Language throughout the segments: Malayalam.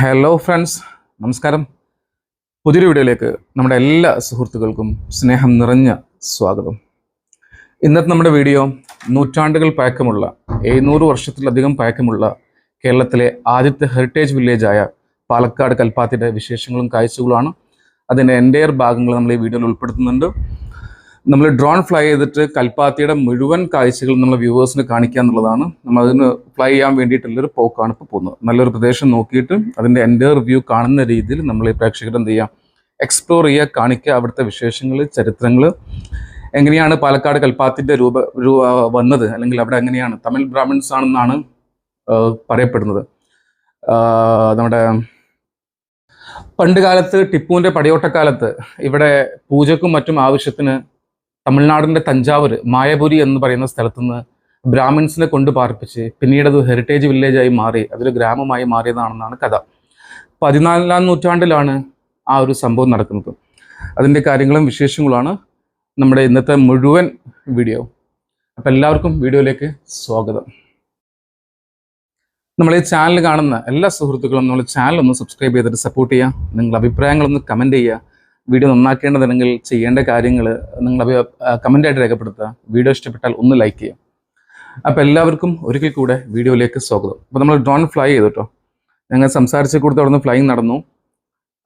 ഹലോ ഫ്രണ്ട്സ് നമസ്കാരം. പുതിയൊരു വീഡിയോയിലേക്ക് നമ്മുടെ എല്ലാ സുഹൃത്തുക്കൾക്കും സ്നേഹം നിറഞ്ഞ സ്വാഗതം. ഇന്നത്തെ നമ്മുടെ വീഡിയോ നൂറ്റാണ്ടുകൾ പഴക്കമുള്ള എഴുന്നൂറ് വർഷത്തിലധികം പഴക്കമുള്ള കേരളത്തിലെ ആദ്യത്തെ ഹെറിറ്റേജ് വില്ലേജായ പാലക്കാട് കൽപ്പാത്തിയുടെ വിശേഷങ്ങളും കാഴ്ചകളുമാണ്. അതിന്റെ എന്റെയർ ഭാഗങ്ങൾ നമ്മൾ ഈ വീഡിയോയിൽ ഉൾപ്പെടുത്തുന്നുണ്ട്. നമ്മൾ ഡ്രോൺ ഫ്ലൈ ചെയ്തിട്ട് കൽപ്പാത്തിയുടെ മുഴുവൻ കാഴ്ചകൾ നമ്മൾ വ്യൂവേഴ്സിന് കാണിക്കുക എന്നുള്ളതാണ്. നമ്മൾ അതിന് ഫ്ലൈ ചെയ്യാൻ വേണ്ടിയിട്ടുള്ളൊരു പോക്കാണ് ഇപ്പോൾ പോകുന്നത്. നല്ലൊരു പ്രദേശം നോക്കിയിട്ട് അതിന്റെ എന്റെ റിവ്യൂ കാണുന്ന രീതിയിൽ നമ്മൾ ഈ പ്രേക്ഷകർ എന്ത് ചെയ്യാം എക്സ്പ്ലോർ ചെയ്യുക കാണിക്കുക. അവിടുത്തെ വിശേഷങ്ങൾ ചരിത്രങ്ങൾ എങ്ങനെയാണ് പാലക്കാട് കൽപ്പാത്തിന്റെ രൂപ വന്നത്? അല്ലെങ്കിൽ അവിടെ എങ്ങനെയാണ്? തമിഴ് ബ്രാഹ്മിൺസ് ആണെന്നാണ് പറയപ്പെടുന്നത്. നമ്മുടെ പണ്ട് കാലത്ത് ടിപ്പുവിന്റെ പടയോട്ടക്കാലത്ത് ഇവിടെ പൂജക്കും മറ്റും ആവശ്യത്തിന് തമിഴ്നാടിന്റെ തഞ്ചാവൂർ മായപുരി എന്ന് പറയുന്ന സ്ഥലത്ത് നിന്ന് ബ്രാഹ്മിൻസിനെ കൊണ്ട് പാർപ്പിച്ച് പിന്നീട് അത് ഹെറിറ്റേജ് വില്ലേജായി മാറി അതൊരു ഗ്രാമമായി മാറിയതാണെന്നാണ് കഥ. പതിനാലാം നൂറ്റാണ്ടിലാണ് ആ ഒരു സംഭവം നടക്കുന്നത്. അതിന്റെ കാര്യങ്ങളും വിശേഷങ്ങളുമാണ് നമ്മുടെ ഇന്നത്തെ മുഴുവൻ വീഡിയോ അപ്പം എല്ലാവർക്കും വീഡിയോയിലേക്ക് സ്വാഗതം. നമ്മൾ ഈ ചാനൽ കാണുന്ന എല്ലാ സുഹൃത്തുക്കളും നമ്മൾ ചാനൽ ഒന്ന് സബ്സ്ക്രൈബ് ചെയ്തിട്ട് സപ്പോർട്ട് ചെയ്യുക നിങ്ങളുടെ അഭിപ്രായങ്ങളൊന്ന് കമന്റ് ചെയ്യുക വീഡിയോ നന്നാക്കേണ്ടതുണ്ടെങ്കിൽ ചെയ്യേണ്ട കാര്യങ്ങൾ നിങ്ങൾ കമന്റായിട്ട് രേഖപ്പെടുത്തുക. വീഡിയോ ഇഷ്ടപ്പെട്ടാൽ ഒന്ന് ലൈക്ക് ചെയ്യാം അപ്പോൾ എല്ലാവർക്കും ഒരിക്കൽ കൂടെ വീഡിയോയിലേക്ക് സ്വാഗതം. അപ്പോൾ നമ്മൾ ഡ്രോൺ ഫ്ലൈ ചെയ്തു കേട്ടോ ഞങ്ങൾ സംസാരിച്ച് കൊടുത്ത് അവിടെ ഫ്ലൈങ് നടന്നു.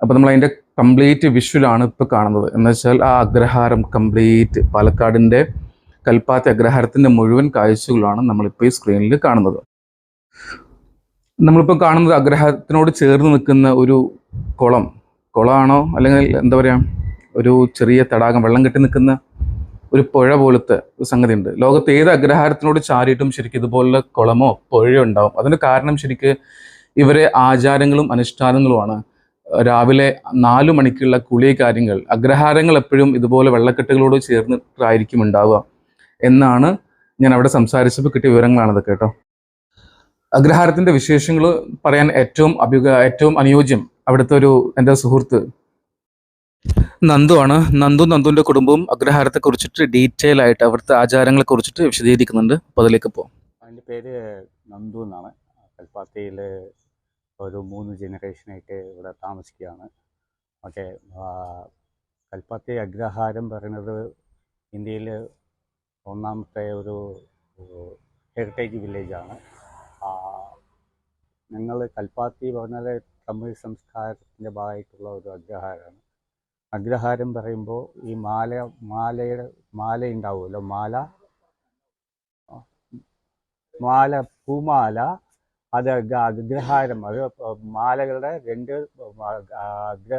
അപ്പോൾ നമ്മൾ അതിന്റെ കംപ്ലീറ്റ് വിഷ്വലാണ് ഇപ്പോൾ കാണുന്നത്. എന്ന് വെച്ചാൽ ആ അഗ്രഹാരം കംപ്ലീറ്റ് പാലക്കാടിന്റെ കൽപ്പാത്തി അഗ്രഹാരത്തിന്റെ മുഴുവൻ കാഴ്ചകളാണ് നമ്മളിപ്പോൾ ഈ സ്ക്രീനിൽ കാണുന്നത്. നമ്മളിപ്പോൾ കാണുന്നത് അഗ്രഹത്തിനോട് ചേർന്ന് നിൽക്കുന്ന ഒരു കുളം. കുളമാണോ? അല്ലെങ്കിൽ എന്താ പറയുക ഒരു ചെറിയ തടാകം വെള്ളം കെട്ടി നിൽക്കുന്ന ഒരു പുഴ പോലത്തെ സംഗതി ഉണ്ട് ലോകത്ത് ഏത് അഗ്രഹാരത്തിനോട് ചാരിയിട്ടും ശരിക്കും ഇതുപോലുള്ള കുളമോ പുഴയോ ഉണ്ടാവും. അതിന് കാരണം ശരിക്ക് ഇവരെ ആചാരങ്ങളും അനുഷ്ഠാനങ്ങളുമാണ്. രാവിലെ നാലു മണിക്കുള്ള കുളി കാര്യങ്ങൾ അഗ്രഹാരങ്ങൾ എപ്പോഴും ഇതുപോലെ വെള്ളക്കെട്ടുകളോട് ചേർന്നിട്ടായിരിക്കും ഉണ്ടാവുക എന്നാണ് ഞാൻ അവിടെ സംസാരിച്ചപ്പോൾ കിട്ടിയ വിവരങ്ങളാണത് കേട്ടോ. അഗ്രഹാരത്തിന്റെ വിശേഷങ്ങൾ പറയാൻ ഏറ്റവും അഭ്യുഗ ഏറ്റവും അനുയോജ്യം അവിടുത്തെ ഒരു എന്റെ സുഹൃത്ത്. നന്ദു ആണ് നന്ദു നന്ദുവിന്റെ കുടുംബവും അഗ്രഹാരത്തെ കുറിച്ചിട്ട് ഡീറ്റെയിൽ ആയിട്ട് അവിടുത്തെ ആചാരങ്ങളെ കുറിച്ചിട്ട് വിശദീകരിക്കുന്നുണ്ട്. അപ്പോൾ അതിലേക്ക് പോകാം അതിന്റെ പേര് നന്ദു എന്നാണ്. കൽപ്പാത്തിയിൽ ഒരു മൂന്ന് ജനറേഷനായിട്ട് ഇവിടെ താമസിക്കുകയാണ്. ഓക്കെ. കൽപ്പാത്തി അഗ്രഹാരം പറയുന്നത് ഇന്ത്യയിൽ ഒന്നാമത്തെ ഒരു ഹെറിറ്റേജ് വില്ലേജാണ് ഞങ്ങൾ കൽപ്പാത്തി പറഞ്ഞാൽ തമിഴ് സംസ്കാരത്തിന്റെ ഭാഗമായിട്ടുള്ള ഒരു അഗ്രഹാരമാണ്. അഗ്രഹാരം പറയുമ്പോൾ ഈ മാല മാലയുടെ മാല ഉണ്ടാവുമല്ലോ? മാല മാല പൂമാല അത് അഗ്ര- അഗ്രഹാരം അത് മാലകളുടെ രണ്ട് അഗ്ര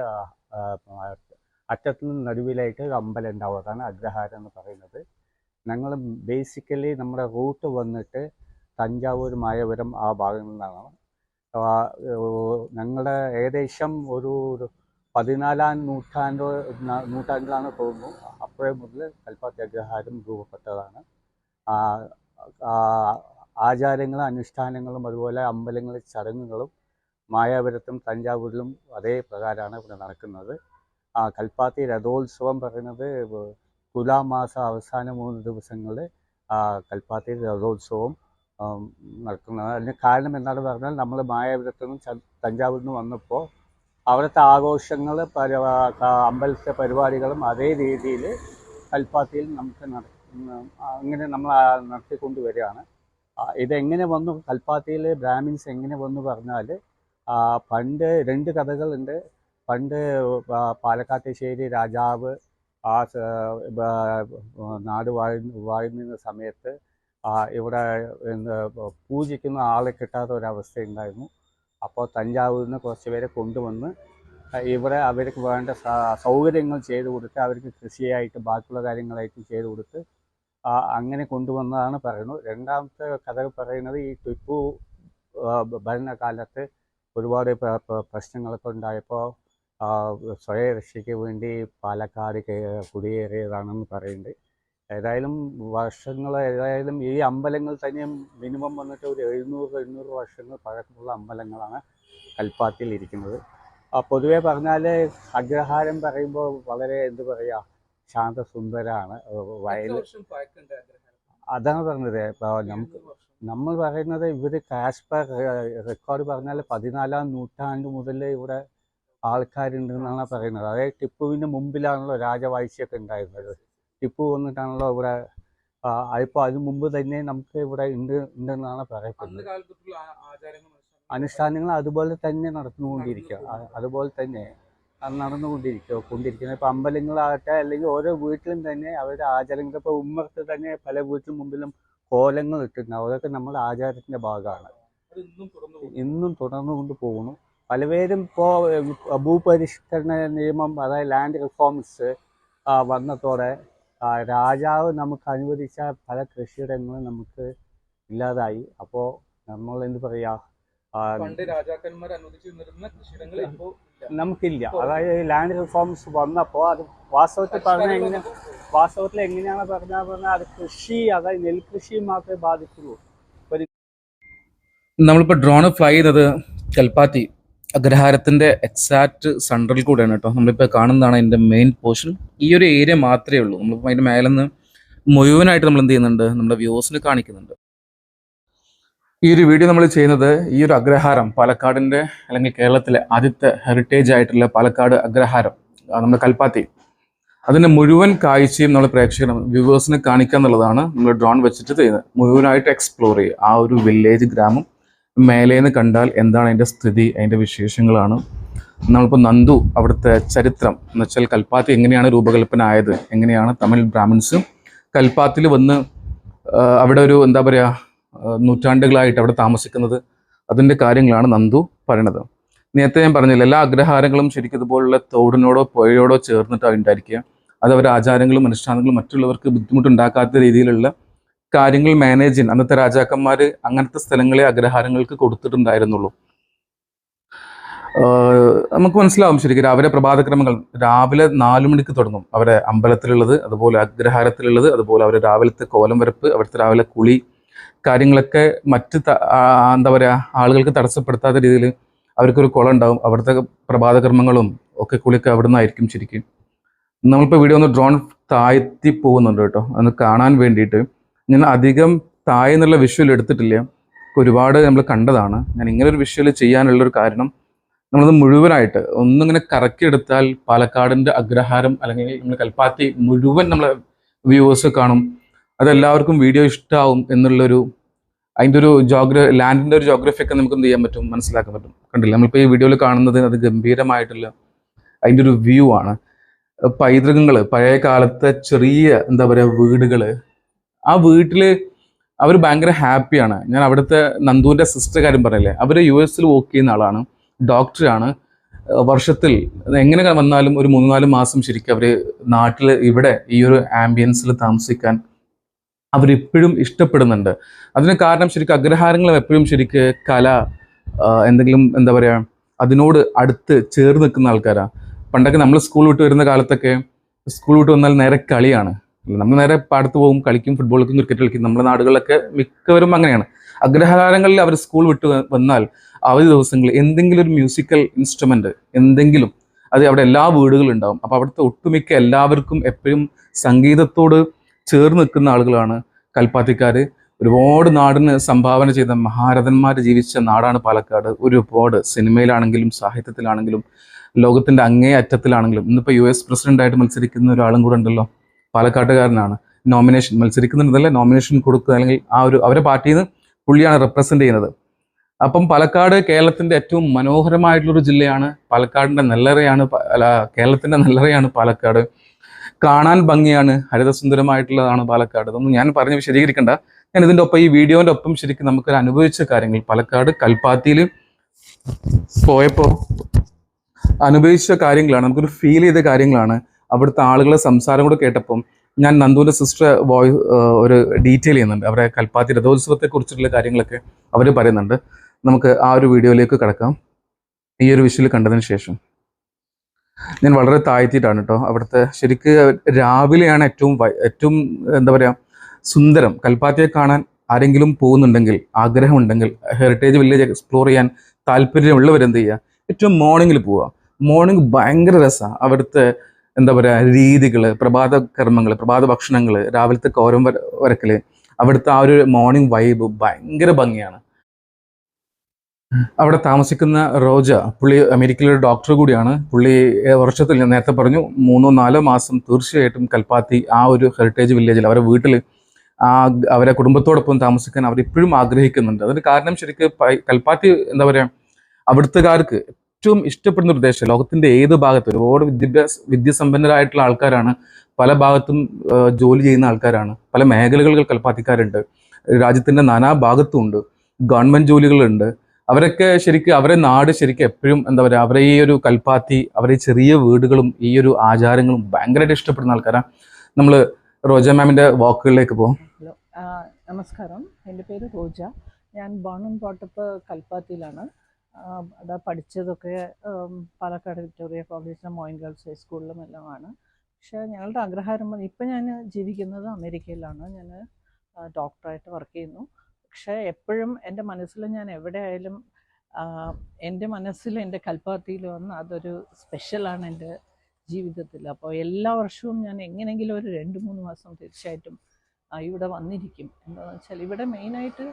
അറ്റത്തു നിന്ന് നടുവിലായിട്ട് അമ്പലം ഉണ്ടാവും അതാണ് അഗ്രഹാരം എന്ന് പറയുന്നത്. ഞങ്ങൾ ബേസിക്കലി നമ്മുടെ റൂട്ട് വന്നിട്ട് തഞ്ചാവൂർ മായപുരം ആ ഭാഗങ്ങളിൽ നിന്നാണ് ഞങ്ങളുടെ ഏകദേശം ഒരു പതിനാലാം നൂറ്റാണ്ട് നൂറ്റാണ്ടിലാണ് തോന്നുന്നു. അപ്പോഴേ മുതൽ കൽപ്പാത്യാഗ്രഹാരം രൂപപ്പെട്ടതാണ്. ആചാരങ്ങളും അനുഷ്ഠാനങ്ങളും അതുപോലെ അമ്പലങ്ങളിൽ ചടങ്ങുകളും മായാപുരത്തും തഞ്ചാവൂരിലും അതേ പ്രകാരമാണ് ഇവിടെ നടക്കുന്നത്. കൽപ്പാത്തി രഥോത്സവം പറയുന്നത് തുലാമാസ അവസാന മൂന്ന് ദിവസങ്ങളിൽ കൽപ്പാത്തി രഥോത്സവം നടക്കുന്നത്. അതിന് കാരണം എന്താണ് പറഞ്ഞാൽ നമ്മൾ മായാപുരത്തു നിന്നും തഞ്ചാവൂരിൽ നിന്ന് വന്നപ്പോൾ അവിടുത്തെ ആഘോഷങ്ങൾ അമ്പലത്തെ പരിപാടികളും അതേ രീതിയിൽ കൽപ്പാത്തിയിൽ നമുക്ക് അങ്ങനെ നമ്മൾ നടത്തിക്കൊണ്ട് വരികയാണ്. ഇതെങ്ങനെ വന്നു? കൽപ്പാത്തിയിൽ ബ്രാഹ്മിൻസ് എങ്ങനെ വന്നു പറഞ്ഞാൽ പണ്ട് രണ്ട് കഥകളുണ്ട്. പണ്ട് പാലക്കാട്ടേശ്ശേരി രാജാവ് ആ നാട് വാഴ വാഴുന്ന സമയത്ത് ഇവിടെ പൂജിക്കുന്ന ആളെ കിട്ടാത്ത ഒരവസ്ഥ ഉണ്ടായിരുന്നു അപ്പോൾ തഞ്ചാവൂരിൽ നിന്ന് കുറച്ച് പേരെ കൊണ്ടുവന്ന് ഇവിടെ അവർക്ക് വേണ്ട സൗകര്യങ്ങൾ ചെയ്തു കൊടുത്ത് അവർക്ക് കൃഷിയായിട്ട് ബാക്കിയുള്ള കാര്യങ്ങളായിട്ട് ചെയ്തു കൊടുത്ത് അങ്ങനെ കൊണ്ടുവന്നതാണ് പറയുന്നത്. രണ്ടാമത്തെ കഥ പറയുന്നത് ഈ ടിപ്പു ഭരണകാലത്ത് ഒരുപാട് പ്ര- പ്ര- പ്രശ്നങ്ങളൊക്കെ ഉണ്ടായപ്പോൾ സ്വയരക്ഷയ്ക്ക് വേണ്ടി പാലക്കാട് കുടിയേറിയതാണെന്ന് പറയുന്നുണ്ട്. ഏതായാലും വർഷങ്ങൾ ഏതായാലും ഈ അമ്പലങ്ങൾ തന്നെയും മിനിമം വന്നിട്ട് ഒരു എഴുന്നൂറ് എണ്ണൂറ് വർഷങ്ങൾ പഴക്കമുള്ള അമ്പലങ്ങളാണ് കൽപ്പാത്തിയിൽ ഇരിക്കുന്നത്. പൊതുവേ പറഞ്ഞാൽ അഗ്രഹാരം പറയുമ്പോൾ വളരെ എന്ത് പറയുക ശാന്തസുന്ദരാണ്. വയൽ അതാണ് പറഞ്ഞത്. ഇപ്പോൾ നമുക്ക് നമ്മൾ പറയുന്നത് ഇവർ കാഷ് പെർ റെക്കോർഡ് പറഞ്ഞാൽ പതിനാലാം നൂറ്റാണ്ട് മുതൽ ഇവിടെ ആൾക്കാരുണ്ടെന്നാണ് പറയുന്നത്. അതായത് ടിപ്പുവിന് മുമ്പിലാണല്ലോ രാജവാഴ്ചയൊക്കെ ഉണ്ടായിരുന്നത്. ടിപ്പു വന്നിട്ടാണല്ലോ ഇവിടെ ഇപ്പോൾ അതിനു മുമ്പ് തന്നെ നമുക്ക് ഇവിടെ ഉണ്ട് ഉണ്ടെന്നാണ് പറയപ്പെടുന്നത്. അനുഷ്ഠാനങ്ങൾ അതുപോലെ തന്നെ നടന്നുകൊണ്ടിരിക്കുക. അതുപോലെ തന്നെ നടന്നുകൊണ്ടിരിക്കുക കൊണ്ടിരിക്കുന്നത്. ഇപ്പോൾ അമ്പലങ്ങളാകട്ടെ അല്ലെങ്കിൽ ഓരോ വീട്ടിലും തന്നെ അവരുടെ ആചാരങ്ങൾ. ഇപ്പോൾ ഉമ്മർത്ത് തന്നെ പല വീട്ടിലും മുമ്പിലും കോലങ്ങൾ ഇട്ടിട്ടുണ്ട്. അതൊക്കെ നമ്മുടെ ആചാരത്തിന്റെ ഭാഗമാണ്. ഇന്നും തുടർന്നുകൊണ്ട് പോകുന്നു. പലപേരും ഇപ്പോൾ ഭൂപരിഷ്കരണ നിയമം അതായത് ലാൻഡ് റിഫോംസ് വന്നതോടെ രാജാവ് നമുക്ക് അനുവദിച്ച പല കൃഷിയിടങ്ങളും നമുക്ക് ഇല്ലാതായി. അപ്പോൾ നമ്മൾ എന്ത് പറയാ നമുക്കില്ല. അതായത് ലാൻഡ് റിഫോംസ് വന്നപ്പോൾ അത് വാസ്തവത്തിൽ പറഞ്ഞ എങ്ങനെ വാസ്തവത്തിൽ എങ്ങനെയാണ് പറഞ്ഞാൽ പറഞ്ഞാൽ അത് കൃഷി അതായത് നെൽകൃഷി മാത്രമേ ബാധിക്കുള്ളൂ. നമ്മളിപ്പോൾ ഡ്രോൺ ഫ്ലൈ ചെയ്തത് കൽപ്പാത്തി. അഗ്രഹാരത്തിന്റെ എക്സാക്ട് സെൻട്രൽ കൂടെയാണ് കേട്ടോ. നമ്മളിപ്പോൾ കാണുന്നതാണ് അതിന്റെ മെയിൻ പോർഷൻ ഈ ഒരു ഏരിയ മാത്രമേ ഉള്ളൂ. നമ്മളിപ്പോൾ അതിന്റെ മേലെ നിന്ന് മുഴുവനായിട്ട് നമ്മൾ എന്ത് ചെയ്യുന്നുണ്ട്? നമ്മുടെ വ്യൂസിന് കാണിക്കുന്നുണ്ട്. ഈ ഒരു വീഡിയോ നമ്മൾ ചെയ്യുന്നത് ഈ ഒരു അഗ്രഹാരം പാലക്കാടിന്റെ അല്ലെങ്കിൽ കേരളത്തിലെ ആദ്യത്തെ ഹെറിറ്റേജ് ആയിട്ടുള്ള പാലക്കാട് അഗ്രഹാരം നമ്മുടെ കൽപ്പാത്തി. അതിന്റെ മുഴുവൻ കാഴ്ചയും നമ്മൾ പ്രേക്ഷകർ വ്യൂവേഴ്സിന് കാണിക്കുക എന്നുള്ളതാണ് നമ്മൾ ഡ്രോൺ വെച്ചിട്ട് ചെയ്യുന്നത്. മുഴുവനായിട്ട് എക്സ്പ്ലോർ ചെയ്യുക. ആ ഒരു വില്ലേജ് ഗ്രാമം മേലേന്ന് കണ്ടാൽ എന്താണ് അതിന്റെ സ്ഥിതി അതിന്റെ വിശേഷങ്ങളാണ്. നമ്മളിപ്പോൾ നന്ദു അവിടുത്തെ ചരിത്രം എന്ന് വെച്ചാൽ കൽപ്പാത്തി എങ്ങനെയാണ് രൂപകൽപ്പന ആയത് എങ്ങനെയാണ് തമിഴ് ബ്രാഹ്മിൻസ് കൽപ്പാത്തിൽ വന്ന് അവിടെ ഒരു എന്താ പറയുക നൂറ്റാണ്ടുകളായിട്ട് അവിടെ താമസിക്കുന്നത്. അതിന്റെ കാര്യങ്ങളാണ് നന്ദു പറയണത്. നേരത്തെ ഞാൻ പറഞ്ഞില്ല എല്ലാ അഗ്രഹാരങ്ങളും ശരിക്കും ഇതുപോലുള്ള തോടിനോടോ പുഴയോടോ ചേർന്നിട്ടാണ് ഉണ്ടായിരിക്കുക. അത് അവരുടെ ആചാരങ്ങളും അനുഷ്ഠാനങ്ങളും മറ്റുള്ളവർക്ക് ബുദ്ധിമുട്ടുണ്ടാക്കാത്ത രീതിയിലുള്ള കാര്യങ്ങൾ മാനേജ് ചെയ്യാൻ അന്നത്തെ രാജാക്കന്മാർ അങ്ങനത്തെ സ്ഥലങ്ങളെ അഗ്രഹാരങ്ങൾക്ക് കൊടുത്തിട്ടുണ്ടായിരുന്നുള്ളൂ. നമുക്ക് മനസ്സിലാവും ശരിക്കും രാവിലെ പ്രഭാതക്രമങ്ങൾ രാവിലെ നാലു മണിക്ക് തുടങ്ങും. അവരെ അമ്പലത്തിലുള്ളത് അതുപോലെ അഗ്രഹാരത്തിലുള്ളത് അതുപോലെ അവരെ രാവിലത്തെ കോലം വരപ്പ് അവിടുത്തെ രാവിലെ കുളി കാര്യങ്ങളൊക്കെ മറ്റ് എന്താ പറയുക ആളുകൾക്ക് തടസ്സപ്പെടുത്താത്ത രീതിയിൽ അവർക്കൊരു കുളം ഉണ്ടാവും. അവിടുത്തെ പ്രഭാതകർമ്മങ്ങളും ഒക്കെ കുളിയൊക്കെ അവിടെ നിന്നായിരിക്കും ശരിക്കും. നമ്മളിപ്പോൾ വീഡിയോ ഒന്ന് ഡ്രോൺ താഴ്ത്തി പോകുന്നുണ്ട് കേട്ടോ. അത് കാണാൻ വേണ്ടിയിട്ട് ഞാൻ അധികം താഴെ എന്നുള്ള വിഷ്വൽ എടുത്തിട്ടില്ല. ഒരുപാട് നമ്മൾ കണ്ടതാണ്. ഞാൻ ഇങ്ങനെ ഒരു വിഷ്വൽ ചെയ്യാനുള്ളൊരു കാരണം നമ്മളത് മുഴുവനായിട്ട് ഒന്നിങ്ങനെ കറക്കി എടുത്താൽ പാലക്കാടിന്റെ അഗ്രഹാരം അല്ലെങ്കിൽ നമ്മൾ കൽപ്പാത്തി മുഴുവൻ നമ്മൾ വ്യൂവേഴ്സ് കാണും. അതെല്ലാവർക്കും വീഡിയോ ഇഷ്ടമാവും എന്നുള്ളൊരു അതിന്റെ ഒരു ജോഗ്ര ലാൻഡിന്റെ ഒരു ജോഗ്രഫി ഒക്കെ നമുക്ക് എന്ത് ചെയ്യാൻ പറ്റും? മനസ്സിലാക്കാൻ പറ്റും. കണ്ടില്ല? നമ്മളിപ്പോൾ ഈ വീഡിയോയിൽ കാണുന്നത് അത് ഗംഭീരമായിട്ടുള്ള അതിന്റെ ഒരു വ്യൂ ആണ്. പൈതൃകങ്ങൾ പഴയ കാലത്തെ ചെറിയ എന്താ പറയുക വീടുകൾ ആ വീട്ടിൽ അവർ ഭയങ്കര ഹാപ്പിയാണ്. ഞാൻ അവിടുത്തെ നന്ദുവിന്റെ സിസ്റ്റർ കാര്യം പറയില്ലേ അവർ യു എസിൽ വർക്ക് ചെയ്യുന്ന ആളാണ്. ഡോക്ടറാണ് വർഷത്തിൽ എങ്ങനെ വന്നാലും ഒരു മൂന്ന് നാല് മാസം ശരിക്കും അവർ നാട്ടിൽ ഇവിടെ ഈ ഒരു ആംബിയൻസിൽ താമസിക്കാൻ അവരിപ്പോഴും ഇഷ്ടപ്പെടുന്നുണ്ട്. അതിന് കാരണം ശരിക്കും അഗ്രഹാരങ്ങൾ എപ്പോഴും ശരിക്ക് കല എന്തെങ്കിലും എന്താ പറയുക അതിനോട് അടുത്ത് ചേർന്ന് നിൽക്കുന്ന ആൾക്കാരാണ് പണ്ടൊക്കെ നമ്മൾ സ്കൂൾ വിട്ട് വരുന്ന കാലത്തൊക്കെ സ്കൂൾ വിട്ട് വന്നാൽ നേരെ കളിയാണ്. നമ്മൾ നേരെ പാടത്ത് പോകും കളിക്കും ഫുട്ബോൾ കളിക്കും ക്രിക്കറ്റ് കളിക്കും. നമ്മുടെ നാടുകളിലൊക്കെ മിക്കവരും അങ്ങനെയാണ്. അഗ്രഹാരങ്ങളിൽ അവർ സ്കൂൾ വിട്ട് വന്നാൽ അവധി ദിവസങ്ങളിൽ എന്തെങ്കിലും ഒരു മ്യൂസിക്കൽ ഇൻസ്ട്രുമെന്റ് എന്തെങ്കിലും അത് അവിടെ എല്ലാ വീടുകളും ഉണ്ടാവും. അപ്പോൾ അവിടുത്തെ ഒട്ടുമിക്ക എല്ലാവർക്കും എപ്പോഴും സംഗീതത്തോട് ചേർന്ന് നിൽക്കുന്ന ആളുകളാണ് കൽപ്പാത്തിക്കാർ ഒരുപാട് നാടിന് സംഭാവന ചെയ്ത മഹാരഥന്മാർ ജീവിച്ച നാടാണ് പാലക്കാട്. ഒരുപാട് സിനിമയിലാണെങ്കിലും സാഹിത്യത്തിലാണെങ്കിലും ലോകത്തിന്റെ അങ്ങേ അറ്റത്തിലാണെങ്കിലും ഇന്നിപ്പോൾ യു എസ് പ്രസിഡന്റായിട്ട് മത്സരിക്കുന്ന ഒരാളും കൂടെ ഉണ്ടല്ലോ. പാലക്കാട്ടുകാരനാണ്. നോമിനേഷൻ മത്സരിക്കുന്നുണ്ടല്ലേ നോമിനേഷൻ കൊടുക്കുക അല്ലെങ്കിൽ ആ ഒരു അവരെ പാർട്ടിയിൽ നിന്ന് പുള്ളിയാണ് റെപ്രസെന്റ് ചെയ്യുന്നത്. അപ്പം പാലക്കാട് കേരളത്തിന്റെ ഏറ്റവും മനോഹരമായിട്ടുള്ളൊരു ജില്ലയാണ് പാലക്കാടിന്റെ നെല്ലറയാണ് കേരളത്തിന്റെ നെല്ലറയാണ് പാലക്കാട്. കാണാൻ ഭംഗിയാണ് ഹരിതസുന്ദരമായിട്ടുള്ളതാണ് പാലക്കാട്. ഇതൊന്നും ഞാൻ പറഞ്ഞ് വിശദീകരിക്കേണ്ട. ഞാൻ ഇതിന്റെ ഒപ്പം ഈ വീഡിയോന്റെ ഒപ്പം ശരിക്കും നമുക്കൊരു അനുഭവിച്ച കാര്യങ്ങൾ. പാലക്കാട് കൽപ്പാത്തിയിൽ പോയപ്പോൾ അനുഭവിച്ച കാര്യങ്ങളാണ് നമുക്കൊരു ഫീൽ ചെയ്ത കാര്യങ്ങളാണ്. അവിടുത്തെ ആളുകളെ സംസാരം കൂടെ കേട്ടപ്പം ഞാൻ നന്ദുവിന്റെ സിസ്റ്റർ വോയിസ് ഒരു ഡീറ്റെയിൽ ചെയ്യുന്നുണ്ട്. അവരെ കൽപ്പാത്തി രഥോത്സവത്തെ കുറിച്ചിട്ടുള്ള കാര്യങ്ങളൊക്കെ അവർ പറയുന്നുണ്ട്. നമുക്ക് ആ ഒരു വീഡിയോയിലേക്ക് കിടക്കാം. ഈ ഒരു വിഷയിൽ കണ്ടതിന് ശേഷം. ഞാൻ വളരെ താഴ്ത്തിയിട്ടാണ് കേട്ടോ അവിടുത്തെ ശരിക്ക് രാവിലെയാണ് ഏറ്റവും ഏറ്റവും എന്താ പറയുക സുന്ദരം. കൽപ്പാത്തിയെ കാണാൻ ആരെങ്കിലും പോകുന്നുണ്ടെങ്കിൽ ആഗ്രഹമുണ്ടെങ്കിൽ ഹെറിറ്റേജ് വില്ലേജ് എക്സ്പ്ലോർ ചെയ്യാൻ താല്പര്യമുള്ളവരെന്ത് ചെയ്യുക? ഏറ്റവും മോർണിംഗിൽ പോവുക. മോർണിംഗ് ഭയങ്കര രസമാണ് അവിടുത്തെ എന്താ പറയുക രീതികൾ പ്രഭാത കർമ്മങ്ങൾ പ്രഭാത ഭക്ഷണങ്ങൾ രാവിലത്തെ കോരം വര വരക്കൽ അവിടുത്തെ ആ ഒരു മോർണിംഗ് വൈബ് ഭയങ്കര ഭംഗിയാണ്. അവിടെ താമസിക്കുന്ന റോജ പുള്ളി അമേരിക്കയിലെ ഒരു ഡോക്ടർ കൂടിയാണ്. പുള്ളി വർഷത്തിൽ ഞാൻ നേരത്തെ പറഞ്ഞു മൂന്നോ നാലോ മാസം തീർച്ചയായിട്ടും കൽപ്പാത്തി ആ ഒരു ഹെറിറ്റേജ് വില്ലേജിൽ അവരുടെ വീട്ടിൽ ആ അവരെ കുടുംബത്തോടൊപ്പം താമസിക്കാൻ അവർ ഇപ്പോഴും ആഗ്രഹിക്കുന്നുണ്ട്. അതിന് കാരണം ശരിക്കും കൽപ്പാത്തി എന്താ പറയുക അവിടുത്തുകാർക്ക് ഏറ്റവും ഇഷ്ടപ്പെടുന്ന ഒരു ദേശം ലോകത്തിന്റെ ഏത് ഭാഗത്ത് ഒരുപാട് വിദ്യാഭ്യാസ വിദ്യാസമ്പന്നരായിട്ടുള്ള ആൾക്കാരാണ്. പല ഭാഗത്തും ജോലി ചെയ്യുന്ന ആൾക്കാരാണ്. പല മേഖലകളിൽ കൽപ്പാത്തിക്കാരുണ്ട്. രാജ്യത്തിന്റെ നാനാ ഭാഗത്തും ഉണ്ട് ഗവൺമെന്റ് ജോലികളുണ്ട്. അവരൊക്കെ ശരിക്കും അവരെ നാട് ശരിക്കും എപ്പോഴും എന്താ പറയുക അവരെ ഈ ഒരു കൽപ്പാത്തി അവരെ ചെറിയ വീടുകളും ഈ ഒരു ആചാരങ്ങളും ഭയങ്കരമായിട്ട് ഇഷ്ടപ്പെടുന്ന ആൾക്കാരാണ് നമ്മൾ റോജ മാമിന്റെ വാക്കുകളിലേക്ക് പോകും നമസ്കാരം. എന്റെ പേര് റോജ. ഞാൻ ബോൺ ആൻഡ് ബോട്ടപ്പ് കൽപ്പാത്തിയിലാണ്. അവിടെ പഠിച്ചതൊക്കെ പാലക്കാട് വിക്ടോറിയ കോളേജിലും മോയിൻ ഗേൾസ് ഹൈസ്കൂളിലും എല്ലാമാണ്. പക്ഷേ ഞങ്ങളുടെ ആഗ്രഹം ഇപ്പം ഞാൻ ജീവിക്കുന്നത് അമേരിക്കയിലാണ്. ഞാൻ ഡോക്ടറായിട്ട് വർക്ക് ചെയ്യുന്നു. പക്ഷേ എപ്പോഴും എന്റെ മനസ്സിൽ ഞാൻ എവിടെ ആയാലും എന്റെ മനസ്സിൽ എന്റെ കൽപ്പാത്തിയിൽ വന്ന് അതൊരു സ്പെഷ്യലാണ് എന്റെ ജീവിതത്തിൽ. അപ്പോൾ എല്ലാ വർഷവും ഞാൻ എങ്ങനെയെങ്കിലും ഒരു രണ്ട് മൂന്ന് മാസം തീർച്ചയായിട്ടും ഇവിടെ വന്നിരിക്കും. എന്താണെന്ന് വെച്ചാൽ ഇവിടെ മെയിനായിട്ട്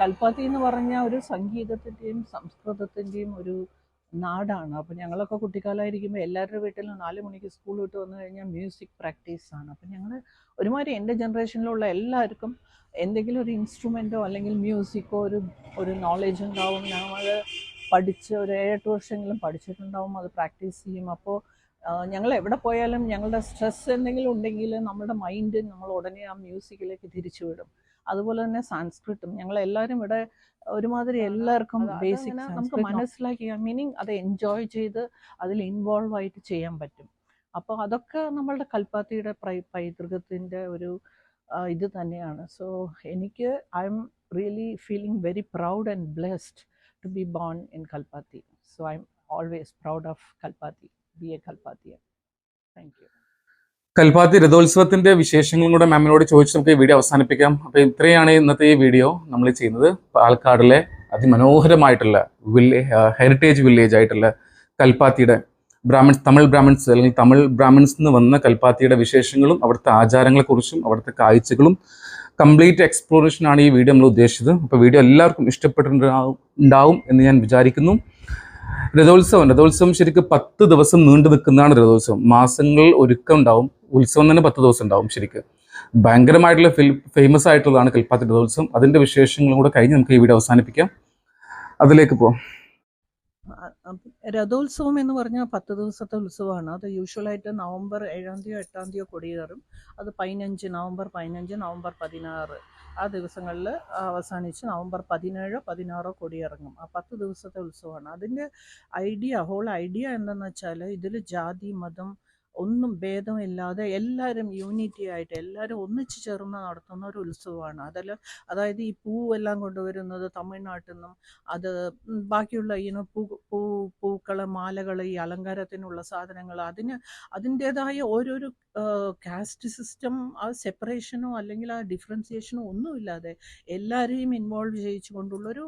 കൽപ്പാത്തി എന്ന് പറഞ്ഞ ഒരു സംഗീതത്തിന്റെയും സംസ്കൃതത്തിന്റെയും ഒരു നാടാണ്. അപ്പോൾ ഞങ്ങളൊക്കെ കുട്ടിക്കാലമായിരിക്കുമ്പോൾ എല്ലാവരുടെ വീട്ടിലും നാല് മണിക്ക് സ്കൂൾ വിട്ട് വന്നു കഴിഞ്ഞാൽ മ്യൂസിക് പ്രാക്ടീസാണ് അപ്പോൾ ഞങ്ങൾ ഒരുമാതിരി എന്റെ ജനറേഷനിലുള്ള എല്ലാവർക്കും എന്തെങ്കിലും ഒരു ഇൻസ്ട്രുമെന്റോ അല്ലെങ്കിൽ മ്യൂസിക്കോ ഒരു ഒരു നോളേജ് ഉണ്ടാവും. ഞങ്ങൾ പഠിച്ച് ഒരു ഏഴെട്ട് വർഷമെങ്കിലും പഠിച്ചിട്ടുണ്ടാവും. അത് പ്രാക്ടീസ് ചെയ്യും. അപ്പോൾ ഞങ്ങൾ എവിടെ പോയാലും ഞങ്ങളുടെ സ്ട്രെസ് എന്തെങ്കിലും ഉണ്ടെങ്കിൽ നമ്മുടെ മൈൻഡ് നമ്മൾ ഉടനെ ആ മ്യൂസിക്കിലേക്ക് തിരിച്ചു വിടും. അതുപോലെ തന്നെ സാൻസ്ക്രിറ്റും ഞങ്ങൾ എല്ലാവരും ഇവിടെ ഒരുമാതിരി എല്ലാവർക്കും ബേസിക് നമുക്ക് മനസ്സിലാക്കി മീനിങ് അത് എൻജോയ് ചെയ്ത് അതിൽ ഇൻവോൾവ് ആയിട്ട് ചെയ്യാൻ പറ്റും. അപ്പോൾ അതൊക്കെ നമ്മളുടെ കൽപ്പാത്തിയുടെ പൈതൃകത്തിന്റെ ഒരു ഇത് തന്നെയാണ്. സോ എനിക്ക് I'm really feeling very proud and blessed to be born in Kalpathi so I'm always proud of Kalpathi be a Kalpathi thank you Kalpathi രഥോത്സവത്തിന്റെ വിശേഷങ്ങളും കൂടെ മാമിനോട് ചോദിച്ച് നമുക്ക് ഈ വീഡിയോ അവസാനിപ്പിക്കാം. അപ്പൊ ഇത്രയാണ് ഇന്നത്തെ ഈ വീഡിയോ നമ്മൾ ചെയ്യുന്നത്. പാലക്കാടിലെ അതിമനോഹരമായിട്ടുള്ള വില്ലേ ഹെറിറ്റേജ് വില്ലേജ് ആയിട്ടുള്ള കൽപ്പാത്തിയുടെ ബ്രാഹ്മിൺസ് തമിഴ് ബ്രാഹ്മിൺസ് അല്ലെങ്കിൽ തമിഴ് ബ്രാഹ്മിൺസ് നിന്ന് വന്ന കൽപ്പാത്തിയുടെ വിശേഷങ്ങളും അവിടുത്തെ ആചാരങ്ങളെക്കുറിച്ചും അവിടുത്തെ കാഴ്ചകളും കംപ്ലീറ്റ് എക്സ്പ്ലോറേഷൻ ആണ് ഈ വീഡിയോ നമ്മൾ ഉദ്ദേശിച്ചത്. അപ്പോൾ വീഡിയോ എല്ലാവർക്കും ഇഷ്ടപ്പെട്ടിട്ടുണ്ടാവും എന്ന് ഞാൻ വിചാരിക്കുന്നു. രഥോത്സവം രഥോത്സവം ശരിക്കും പത്ത് ദിവസം നീണ്ടു നിൽക്കുന്നതാണ് രഥോത്സവം. മാസങ്ങൾ ഒരുക്കം ഉണ്ടാവും. ഉത്സവം തന്നെ പത്ത് ദിവസം ഉണ്ടാവും ശരിക്കും. ഭയങ്കരമായിട്ടുള്ള ഫിൽ ഫേമസ് ആയിട്ടുള്ളതാണ് കൽപ്പാത്തി രഥോത്സവം. അതിന്റെ വിശേഷങ്ങളും കൂടെ കഴിഞ്ഞ് നമുക്ക് ഈ വീഡിയോ അവസാനിപ്പിക്കാം. അതിലേക്ക് പോവാം. രഥോത്സവം എന്ന് പറഞ്ഞാൽ പത്ത് ദിവസത്തെ ഉത്സവമാണ്. അത് യൂഷ്വലായിട്ട് നവംബർ ഏഴാം തീയതിയോ എട്ടാം തീയോ കൊടിയേറും. അത് പതിനഞ്ച് നവംബർ പതിനഞ്ച് നവംബർ പതിനാറ്. ആ ദിവസങ്ങളിൽ അവസാനിച്ച് നവംബർ പതിനേഴോ പതിനാറോ കൊടിയിറങ്ങും. ആ പത്ത് ദിവസത്തെ ഉത്സവമാണ്. അതിന്റെ ഐഡിയ ഹോൾ ഐഡിയ എന്തെന്ന് വെച്ചാൽ ഇതിൽ ജാതി മതം ഒന്നും ഭേദമില്ലാതെ എല്ലാവരും യൂണിറ്റി ആയിട്ട് എല്ലാവരും ഒന്നിച്ചു ചേർന്ന് നടത്തുന്ന ഒരു ഉത്സവമാണ്. അതെല്ലാം അതായത് ഈ പൂവെല്ലാം കൊണ്ടുവരുന്നത് തമിഴ്നാട്ടിൽ നിന്നും അത് ബാക്കിയുള്ള ഇനം പൂ പൂ പൂക്കൾ മാലകൾ ഈ അലങ്കാരത്തിനുള്ള സാധനങ്ങൾ അതിന് അതിന്റേതായ ഓരോരു കാസ്റ്റ് സിസ്റ്റം ആ സെപ്പറേഷനോ അല്ലെങ്കിൽ ആ ഡിഫറൻസിയേഷനോ ഒന്നുമില്ലാതെ എല്ലാവരെയും ഇൻവോൾവ് ചെയ്യിച്ചുകൊണ്ടുള്ളൊരു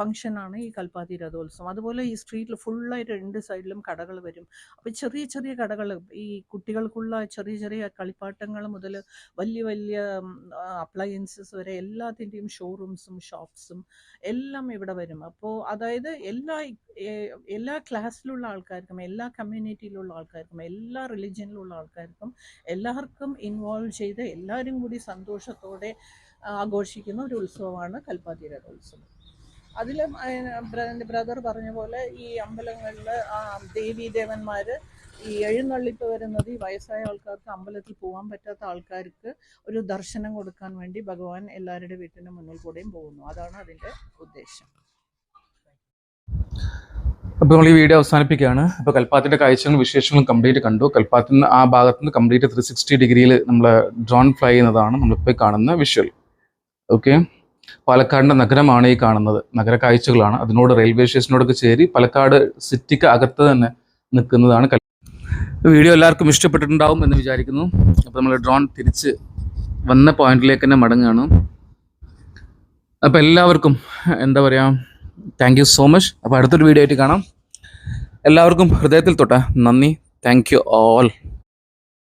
ഫങ്ഷനാണ് ഈ കൽപ്പാത്തി രഥോത്സവം അതുപോലെ ഈ സ്ട്രീറ്റിൽ ഫുള്ളായിട്ട് രണ്ട് സൈഡിലും കടകൾ വരും. അപ്പോൾ ചെറിയ ചെറിയ കടകൾ ഈ കുട്ടികൾക്കുള്ള ചെറിയ ചെറിയ കളിപ്പാട്ടങ്ങൾ മുതൽ വലിയ വലിയ അപ്ലയൻസസ് വരെ എല്ലാത്തിന്റെയും ഷോറൂംസും ഷോപ്സും എല്ലാം ഇവിടെ വരും. അപ്പോൾ അതായത് എല്ലാ എല്ലാ ക്ലാസ്സിലുള്ള ആൾക്കാർക്കും എല്ലാ കമ്മ്യൂണിറ്റിയിലുള്ള ആൾക്കാർക്കും എല്ലാ റിലിജ്യനിലുള്ള ആൾക്കാർക്കും എല്ലാവർക്കും ഇൻവോൾവ് ചെയ്ത് എല്ലാവരും കൂടി സന്തോഷത്തോടെ ആഘോഷിക്കുന്ന ഒരു ഉത്സവമാണ് കൽപ്പാത്തി രഥോത്സവം അതിൽ എന്റെ ബ്രദർ പറഞ്ഞ പോലെ ഈ അമ്പലങ്ങളിൽ ദേവീ ദേവന്മാർ ഈ എഴുന്നള്ളിപ്പ് വരുന്നത് ഈ വയസ്സായ ആൾക്കാർക്ക് അമ്പലത്തിൽ പോകാൻ പറ്റാത്ത ആൾക്കാർക്ക് ഒരു ദർശനം കൊടുക്കാൻ വേണ്ടി ഭഗവാൻ എല്ലാവരുടെ വീട്ടിന്റെ മുന്നിൽ കൂടെയും പോകുന്നു. അതാണ് അതിന്റെ ഉദ്ദേശം. അപ്പോൾ നമ്മൾ ഈ വീഡിയോ അവസാനിപ്പിക്കുകയാണ്. അപ്പോൾ കൽപ്പാത്തിന്റെ കാഴ്ചകളും വിശേഷങ്ങളും കംപ്ലീറ്റ് കണ്ടു. കൽപ്പാത്തിൽ നിന്ന് ആ ഭാഗത്ത് നിന്ന് കംപ്ലീറ്റ് ത്രീ സിക്സ്റ്റി ഡിഗ്രിയിൽ നമ്മൾ ഡ്രോൺ ഫ്ലൈ ചെയ്യുന്നതാണ് നമ്മളിപ്പോൾ കാണുന്ന വിഷ്വൽ. ഓക്കെ. പാലക്കാടിന്റെ നഗരമാണ് ഈ കാണുന്നത്. നഗര കാഴ്ചകളാണ്. അതിനോട് റെയിൽവേ സ്റ്റേഷനോടൊക്കെ ചേരി പാലക്കാട് സിറ്റിക്ക് അകത്ത് തന്നെ നിൽക്കുന്നതാണ് വീഡിയോ എല്ലാവർക്കും ഇഷ്ടപ്പെട്ടിട്ടുണ്ടാവും എന്ന് വിചാരിക്കുന്നു. അപ്പോൾ നമ്മൾ ഡ്രോൺ തിരിച്ച് വന്ന പോയിന്റിലേക്ക് തന്നെ മടങ്ങുകയാണ് അപ്പോൾ എല്ലാവർക്കും എന്താ പറയുക താങ്ക് യു സോ മച്ച് അപ്പോൾ അടുത്തൊരു വീഡിയോ ആയിട്ട് കാണാം. എല്ലാവർക്കും ഹൃദയത്തിൽ തൊട്ട നന്ദി. Thank you all